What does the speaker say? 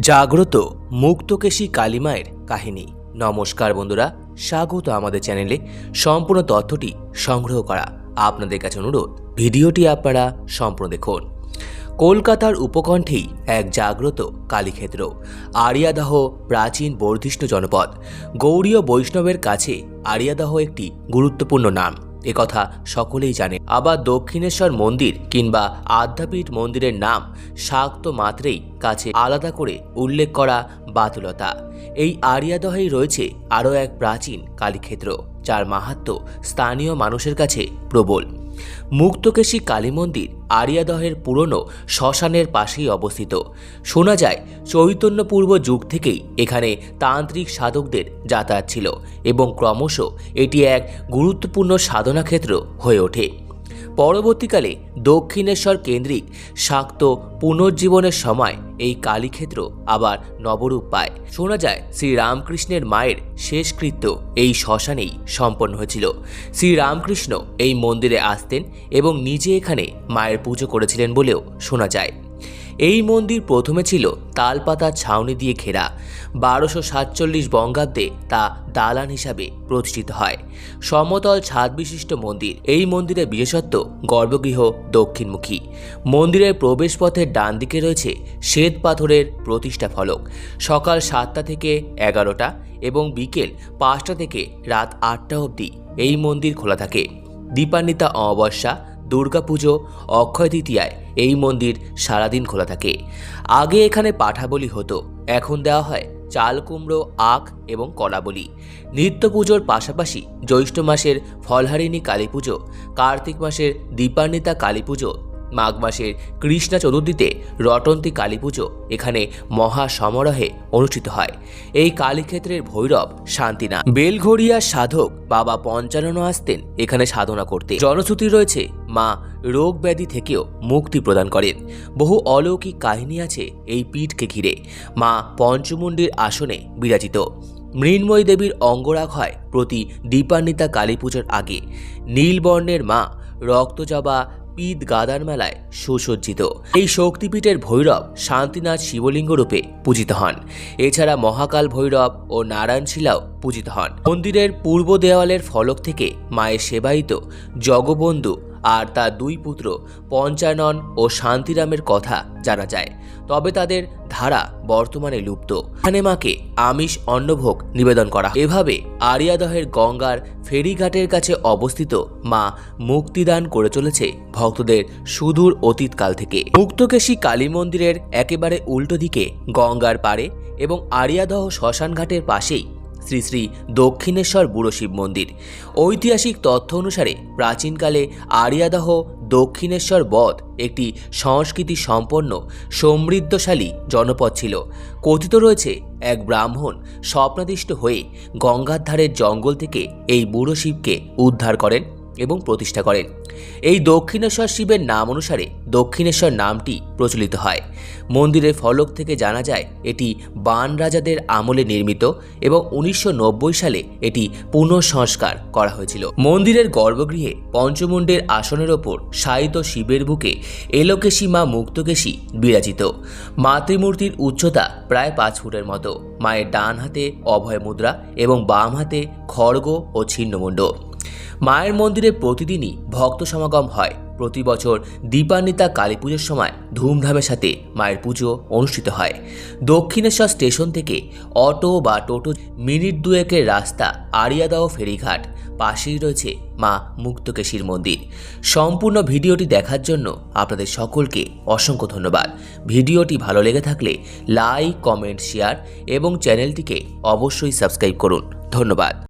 জাগ্রত মুক্তকেশী কালিমায়ের কাহিনী। নমস্কার বন্ধুরা, স্বাগত আমাদের চ্যানেলে। সম্পূর্ণ তথ্যটি সংগ্রহ করা আপনাদের কাছে অনুরোধ। ভিডিওটি আপনারা সম্পূর্ণ দেখুন। কলকাতার উপকণ্ঠেই এক জাগ্রত কালীক্ষেত্র, আরিয়াদাহ প্রাচীন বর্ধিষ্ণু জনপদ। গৌড়ীয় বৈষ্ণবের কাছে আরিয়াদাহ একটি গুরুত্বপূর্ণ নাম। একথা সকলেই জানে। আবার দক্ষিণেশ্বর মন্দির কিংবা আধ্যাপীঠ মন্দিরের নাম শাক্ত মাত্রেই কাছে আলাদা করে উল্লেখ করা বাতুলতা। এই আরিয়াদহেই রয়েছে আরও এক প্রাচীন কালীক্ষেত্র, যার মাহাত্ম স্থানীয় মানুষের কাছে প্রবল। মুক্তকেশী কালী মন্দির আরিয়াদহের পুরনো শ্মশানের পাশেই অবস্থিত। শোনা যায়, চৈতন্যপূর্ব যুগ থেকেই এখানে তান্ত্রিক সাধকদের যাতায়াত ছিল এবং ক্রমশ এটি এক গুরুত্বপূর্ণ সাধনাক্ষেত্র হয়ে ওঠে। পরবর্তীকালে দক্ষিণেশ্বর কেন্দ্রিক শাক্ত পুনর্জীবনের সময় এই কালীক্ষেত্র আবার নবরূপ পায়। শোনা যায়, শ্রীরামকৃষ্ণের মায়ের শেষকৃত্য এই শ্মশানেই সম্পন্ন হয়েছিল। শ্রীরামকৃষ্ণ এই মন্দিরে আসতেন এবং নিজে এখানে মায়ের পুজো করেছিলেন বলেও শোনা যায়। এই মন্দির প্রথমে ছিল তালপাতার ছাউনি দিয়ে ঘেরা। বারোশো সাতচল্লিশ বঙ্গাব্দে তা দালান হিসাবে প্রতিষ্ঠিত হয়। সমতল ছাদ বিশিষ্ট মন্দির। এই মন্দিরের বিশেষত্ব গর্ভগৃহ দক্ষিণমুখী। মন্দিরের প্রবেশপথের ডান দিকে রয়েছে শ্বেত পাথরের প্রতিষ্ঠা ফলক। সকাল সাতটা থেকে এগারোটা এবং বিকেল পাঁচটা থেকে রাত আটটা অবধি এই মন্দির খোলা থাকে। দীপান্বিতা অমাবস্যা দুর্গাপুজো অক্ষয় তৃতীয়ায় এই মন্দির সারাদিন খোলা থাকে। আগে এখানে পাঠাবলি হতো, এখন দেওয়া হয় চাল কুমড়ো, আখ এবং কলা বলি। নিত্য পুজোর পাশাপাশি জ্যৈষ্ঠ মাসের ফলহারিণী কালী পুজো, কার্তিক মাসের দীপান্বিতা কালী পুজো মাঘ মাসের কৃষ্ণা চতুর্থীতে রটন্তী কালী পুজো এখানে মহা সমারোহে অনুষ্ঠিত হয়। এই কালীক্ষেত্রের ভৈরব শান্তিনা বেলঘড়িয়া সাধক বাবা পঞ্চানন আসতেন এখানে সাধনা করতে। জনশ্রুতি রয়েছে, মা রোগ ব্যাধি থেকেও মুক্তি প্রদান করেন। বহু অলৌকিক কাহিনী আছে এই পীঠকে ঘিরে। মা পঞ্চমুণ্ডির আসনে বিরাজিত। মৃন্ময়ী দেবীর অঙ্গরাগ হয় প্রতি দীপান্বিতা কালী পুজোর আগে। নীলবর্ণের মা রক্তজবা পিত গাদার মেলায় সুসজ্জিত। এই শক্তিপীঠের ভৈরব শান্তিনাথ শিবলিঙ্গ রূপে পূজিত হন। এছাড়া মহাকাল ভৈরব ও নারায়ণ শিলাও পূজিত হন। মন্দিরের পূর্ব দেওয়ালের ফলক থেকে মায়ের সেবায়িত জগবন্ধু আর তার দুই পুত্র পঞ্চানন ও শান্তিরামের কথা জানা যায়। তবে তাদের ধারা বর্তমানে লুপ্ত। এখানে মাকে আমিষ অন্নভোগ নিবেদন করা। এভাবে আরিয়াদহের গঙ্গার ফেরিঘাটের কাছে অবস্থিত মা মুক্তিদান করে চলেছে ভক্তদের সুদূর অতীতকাল থেকে। মুক্তকেশী কালী মন্দিরের একেবারে উল্টো দিকে গঙ্গার পাড়ে এবং আরিয়াদহ শ্মশানঘাটের পাশেই শ্রী শ্রী দক্ষিণেশ্বর বুড়ো শিব মন্দির। ঐতিহাসিক তথ্য অনুসারে প্রাচীনকালে আরিয়াদহ দক্ষিণেশ্বর বধ একটি সংস্কৃতি সম্পন্ন, সমৃদ্ধশালী জনপদ ছিল। কথিত রয়েছে, এক ব্রাহ্মণ স্বপ্নাদিষ্ট হয়ে গঙ্গার ধারের জঙ্গল থেকে এই বুড়ো শিবকে উদ্ধার করেন। এবং প্রতিষ্ঠা করেন। এই দক্ষিণেশ্বর শিবের নাম অনুসারে দক্ষিণেশ্বর নামটি প্রচলিত হয়। মন্দিরের ফলক থেকে জানা যায়, এটি বান রাজাদের আমলে নির্মিত এবং উনিশশো নব্বই সালে এটি পুনঃসংস্কার করা হয়েছিল। মন্দিরের গর্ভগৃহে পঞ্চমুণ্ডের আসনের ওপর শায়িত শিবের বুকে এলোকেশী মা মুক্তকেশী বিরাজিত। মাতৃমূর্তির উচ্চতা প্রায় পাঁচ ফুটের মতো। মায়ের ডান হাতে অভয় মুদ্রা এবং বাম হাতে খড়গ ও ছিন্নমুণ্ড। মায়ের মন্দিরে প্রতিদিনই ভক্ত সমাগম হয়। প্রতি বছর দীপান্বিতা কালী পুজোর সময় ধুমধামের সাথে মায়ের পুজো অনুষ্ঠিত হয়। দক্ষিণেশ্বর স্টেশন থেকে অটো বা টোটো মিনিট দুয়েকের রাস্তা আরিয়াদাও ফেরিঘাট। পাশেই রয়েছে মা মুক্তকেশীর মন্দির। সম্পূর্ণ ভিডিওটি দেখার জন্য আপনাদের সকলকে অসংখ্য ধন্যবাদ। ভিডিওটি ভালো লেগে থাকলে লাইক, কমেন্ট, শেয়ার এবং চ্যানেলটিকে অবশ্যই সাবস্ক্রাইব করুন। ধন্যবাদ।